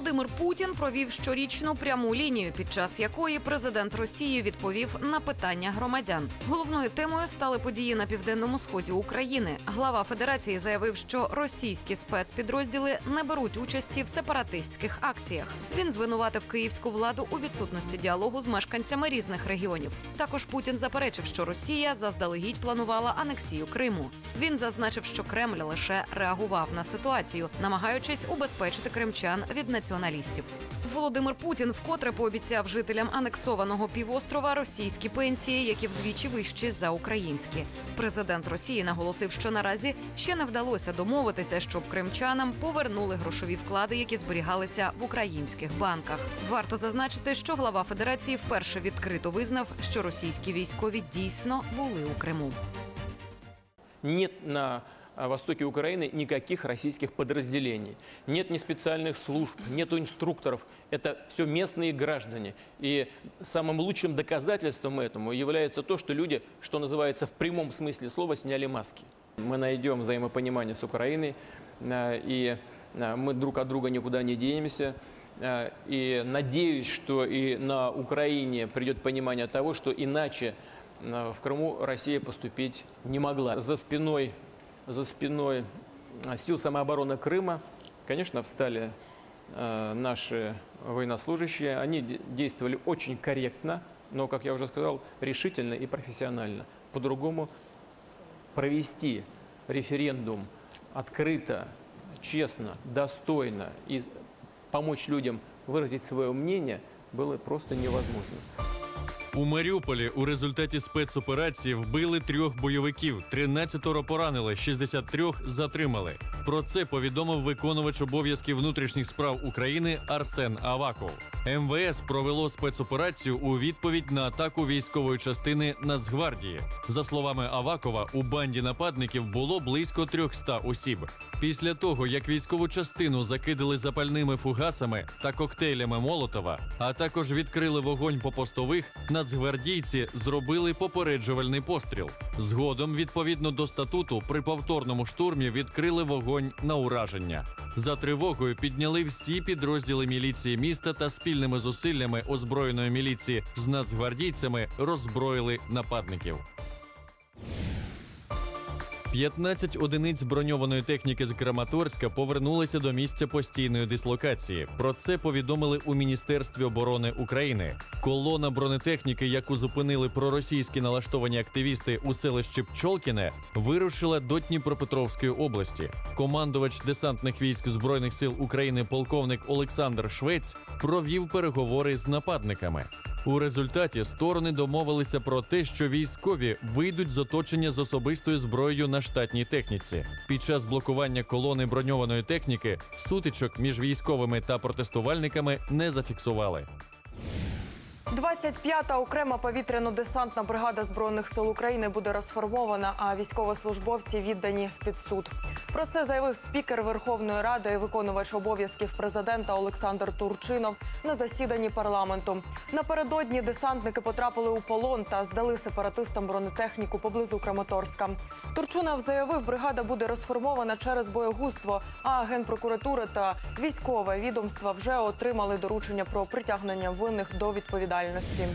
Володимир Путін провів щорічну пряму лінію, під час якої президент Росії відповів на питання громадян. Головною темою стали події на південному сході України. Глава федерації заявив, що російські спецпідрозділи не беруть участі в сепаратистських акціях. Він звинуватив київську владу у відсутності діалогу з мешканцями різних регіонів. Також Путін заперечив, що Росія заздалегідь планувала анексію Криму. Він зазначив, що Кремль лише реагував на ситуацію, намагаючись убезпечити кримчан від націоналістів. Володимир Путін вкотре пообіцяв жителям анексованого півострова російські пенсії, які вдвічі вищі за українські. Президент Росії наголосив, що наразі ще не вдалося домовитися, щоб кримчанам повернули грошові вклади, які зберігалися в українських банках. Варто зазначити, що глава федерації вперше відкрито визнав, що російські військові дійсно були у Криму. Нет на востоке Украины никаких российских подразделений. Нет ни специальных служб, нету инструкторов. Это все местные граждане. И самым лучшим доказательством этому является то, что люди, что называется в прямом смысле слова, сняли маски. Мы найдем взаимопонимание с Украиной, а, и а, мы друг от друга никуда не денемся. А, И надеюсь, что и на Украине придет понимание того, что иначе в Крыму Россия поступить не могла. За спиной, за спиной а, сил самообороны Крыма, конечно, встали а, наши военнослужащие. Они де- действовали очень корректно, но, как я уже сказал, решительно и профессионально. По-другому провести референдум открыто, честно, достойно и помочь людям выразить свое мнение было просто невозможно. У Маріуполі у результаті спецоперації вбили трьох бойовиків, 13 поранили, 63 затримали. Про це повідомив виконувач обов'язків внутрішніх справ України Арсен Аваков. МВС провело спецоперацію у відповідь на атаку військової частини Нацгвардії. За словами Авакова, у банді нападників було близько 300 осіб. Після того, як військову частину закидали запальними фугасами та коктейлями Молотова, а також відкрили вогонь по постових, нацгвардійці зробили попереджувальний постріл. Згодом, відповідно до статуту, при повторному штурмі відкрили вогонь на ураження. За тривогою підняли всі підрозділи міліції міста та спільними зусиллями озброєної міліції з нацгвардійцями роззброїли нападників. 15 одиниць броньованої техніки з Краматорська повернулися до місця постійної дислокації. Про це повідомили у Міністерстві оборони України. Колона бронетехніки, яку зупинили проросійські налаштовані активісти у селищі Пчолкіне, вирушила до Дніпропетровської області. Командувач десантних військ збройних сил України, полковник Олександр Швець, провів переговори з нападниками. У результаті сторони домовилися про те, що військові вийдуть з оточення з особистою зброєю на штатній техніці. Під час блокування колони броньованої техніки сутичок між військовими та протестувальниками не зафіксували. 25-та окрема повітряно-десантна бригада збройних сил України буде розформована, а військовослужбовці віддані під суд. Про це заявив спікер Верховної Ради і виконувач обов'язків президента Олександр Турчинов на засіданні парламенту. Напередодні десантники потрапили у полон та здали сепаратистам бронетехніку поблизу Краматорська. Турчинов заявив, бригада буде розформована через боєгузтво, а генпрокуратура та військове відомства вже отримали доручення про притягнення винних до відповідальності діяльності.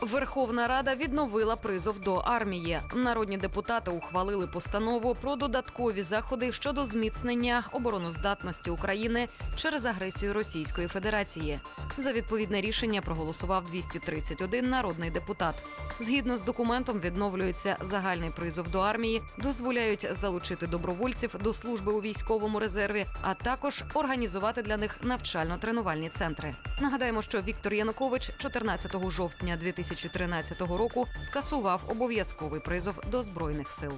Верховна Рада відновила призов до армії. Народні депутати ухвалили постанову про додаткові заходи щодо зміцнення обороноздатності України через агресію Російської Федерації. За відповідне рішення проголосував 231 народний депутат. Згідно з документом, відновлюється загальний призов до армії, дозволяють залучити добровольців до служби у військовому резерві, а також організувати для них навчально-тренувальні центри. Нагадаємо, що Віктор Янукович 14 жовтня 2013 року скасував обов'язковий призов до збройних сил.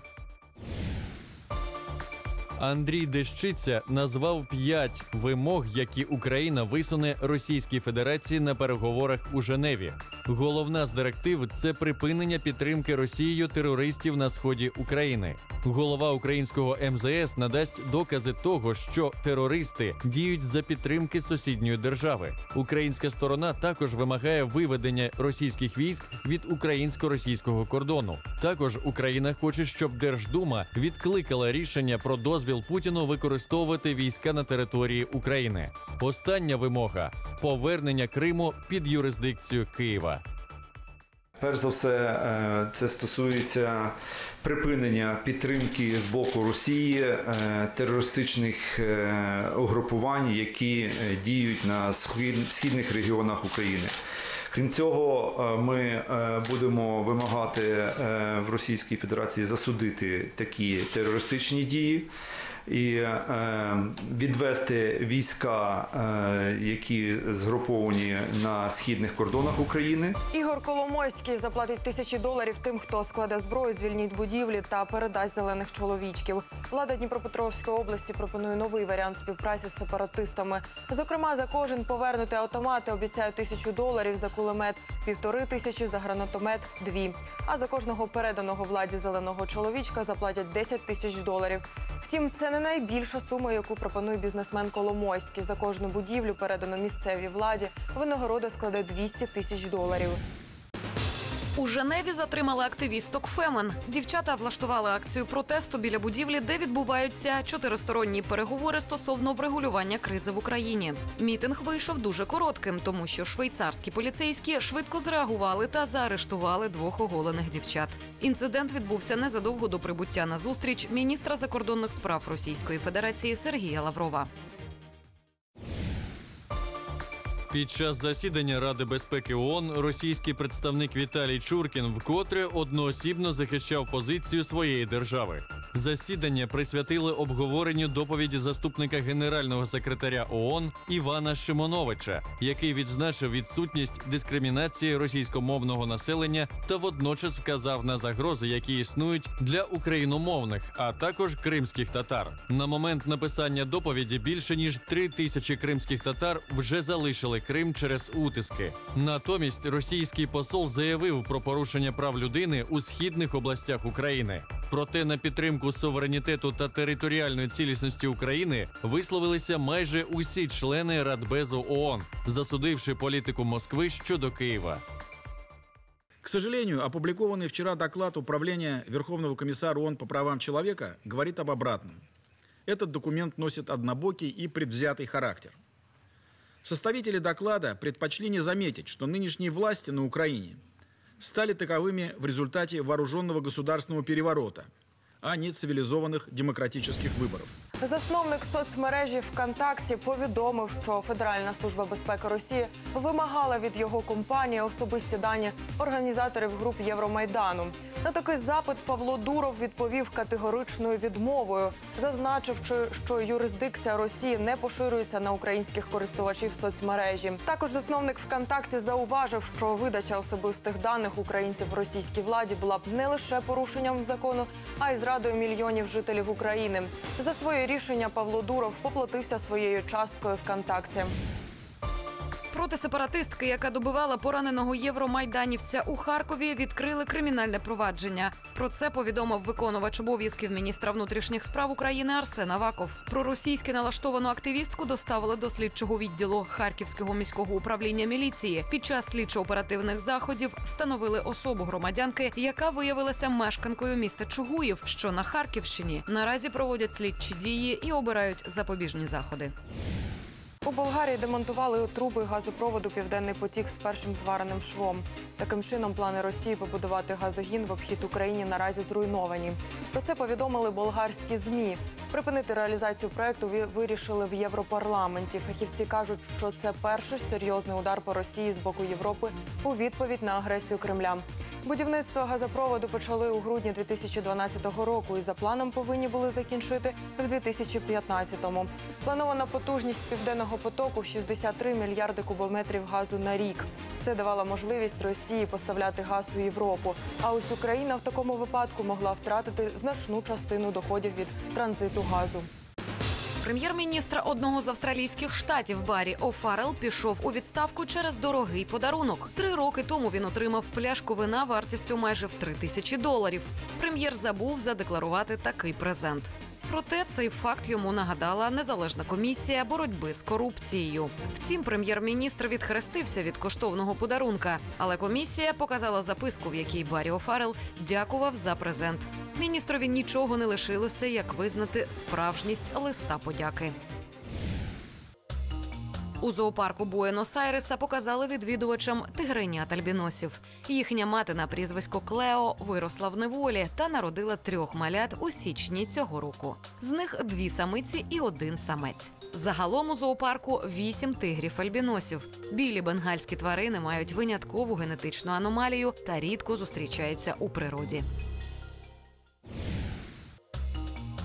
Андрій Дещиця назвав п'ять вимог, які Україна висуне Російській Федерації на переговорах у Женеві. Головна з директив це припинення підтримки Росією терористів на сході України. Голова українського МЗС надасть докази того, що терористи діють за підтримки сусідньої держави. Українська сторона також вимагає виведення російських військ від українсько-російського кордону. Також Україна хоче, щоб Держдума відкликала рішення про дозвіл Путіну використовувати війська на території України. Остання вимога повернення Криму під юрисдикцію Києва. Перш за все, е, це стосується припинення підтримки з боку Росії е, терористичних е, угрупувань, які діють на схід- східних регіонах України. Крім цього, ми будемо вимагати в Російській Федерації засудити такі терористичні дії і е, відвести війська, е, які згруповані на східних кордонах України. Ігор Коломойський заплатить тисячі доларів тим, хто складе зброю, звільнить будівлі та передасть зелених чоловічків. Влада Дніпропетровської області пропонує новий варіант співпраці з сепаратистами. Зокрема, за кожен повернути автомати обіцяють тисячу доларів за кулемет, півтори тисячі за гранатомет, дві. А за кожного переданого владі зеленого чоловічка заплатять 10 тисяч доларів. Втім, це не найбільша сума, яку пропонує бізнесмен Коломойський. За кожну будівлю, передану місцевій владі, винагорода складе 200 тисяч доларів. У Женеві затримали активісток Фемен. Дівчата влаштували акцію протесту біля будівлі, де відбуваються чотиристоронні переговори стосовно врегулювання кризи в Україні. Мітинг вийшов дуже коротким, тому що швейцарські поліцейські швидко зреагували та заарештували двох оголених дівчат. Інцидент відбувся незадовго до прибуття на зустріч міністра закордонних справ Російської Федерації Сергія Лаврова. Під час засідання Ради безпеки ООН російський представник Віталій Чуркін вкотре одноосібно захищав позицію своєї держави. Засідання присвятили обговоренню доповіді заступника генерального секретаря ООН Івана Шимоновича, який відзначив відсутність дискримінації російськомовного населення та водночас вказав на загрози, які існують для україномовних, а також кримських татар. На момент написання доповіді більше ніж три тисячі кримських татар вже залишили Крим через утиски. Натомість російський посол заявив про порушення прав людини у східних областях України. Проте на підтримку суверенітету та територіальної цілісності України висловилися майже усі члени Радбезу ООН, засудивши політику Москви щодо Києва. К сожалению, опубликованный вчера доклад Управления Верховного комиссара ООН по правам человека говорит об обратном. Этот документ носит однобокий и предвзятый характер. Составители доклада предпочли не заметить, что нынешние власти на Украине стали таковыми в результате вооруженного государственного переворота, а не цивилизованных демократических выборов. Засновник соцмережі ВКонтакті повідомив, що Федеральна служба безпеки Росії вимагала від його компанії особисті дані організаторів груп Євромайдану. На такий запит Павло Дуров відповів категоричною відмовою, зазначивши, що юрисдикція Росії не поширюється на українських користувачів соцмережі. Також засновник ВКонтакті зауважив, що видача особистих даних українців російській владі була б не лише порушенням закону, а й зрадою мільйонів жителів України. За своє рішення Павло Дуров поплатився своєю часткою ВКонтакті. Проти сепаратистки, яка добивала пораненого євромайданівця у Харкові, відкрили кримінальне провадження. Про це повідомив виконувач обов'язків міністра внутрішніх справ України Арсен Аваков. Про російськи налаштовану активістку доставили до слідчого відділу Харківського міського управління міліції. Під час слідчо-оперативних заходів встановили особу громадянки, яка виявилася мешканкою міста Чугуїв, що на Харківщині. Наразі проводять слідчі дії і обирають запобіжні заходи. У Болгарії демонтували труби газопроводу Південний потік з першим звареним швом. Таким чином, плани Росії побудувати газогін в обхід Україні наразі зруйновані. Про це повідомили болгарські змі. Припинити реалізацію проекту ви- вирішили в Європарламенті. Фахівці кажуть, що це перший серйозний удар по Росії з боку Європи у відповідь на агресію Кремля. Будівництво газопроводу почали у грудні 2012 року і за планом повинні були закінчити в 2015-му. Планована потужність південного потоку 63 мільярди кубометрів газу на рік. Це давало можливість Росії поставляти газ у Європу. А ось Україна в такому випадку могла втратити значну частину доходів від транзиту газу. Прем'єр-міністр одного з австралійських штатів Баррі О'Фаррелл пішов у відставку через дорогий подарунок. Три роки тому він отримав пляшку вина вартістю майже в три тисячі доларів. Прем'єр забув задекларувати такий презент. Проте цей факт йому нагадала незалежна комісія боротьби з корупцією. Втім, прем'єр-міністр відхрестився від коштовного подарунка, але комісія показала записку, в якій Баррі О'Фаррелл дякував за презент. Міністрові нічого не лишилося, як визнати справжність листа подяки. У зоопарку Буенос-Айреса показали відвідувачам тигренят альбіносів. Їхня мати на прізвисько Клео виросла в неволі та народила трьох малят у січні цього року. З них дві самиці і один самець. Загалом у зоопарку вісім тигрів альбіносів. Білі бенгальські тварини мають виняткову генетичну аномалію та рідко зустрічаються у природі.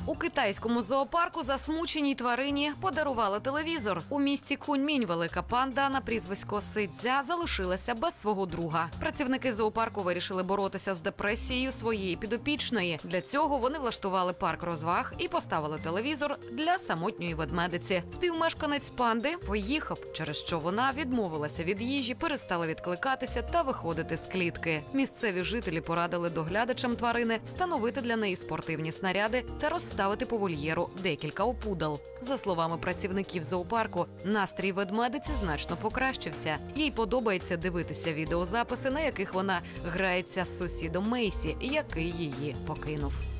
У китайському зоопарку засмученій тварині подарували телевізор. У місті Куньмінь велика панда на прізвисько Сидзя залишилася без свого друга. Працівники зоопарку вирішили боротися з депресією своєї підопічної. Для цього вони влаштували парк розваг і поставили телевізор для самотньої ведмедиці. Співмешканець панди поїхав, через що вона відмовилася від їжі, перестала відкликатися та виходити з клітки. Місцеві жителі порадили доглядачам тварини встановити для неї спортивні снаряди та розставити по вольєру декілька опудал. За словами працівників зоопарку, настрій ведмедиці значно покращився. Їй подобається дивитися відеозаписи, на яких вона грається з сусідом Мейсі, який її покинув.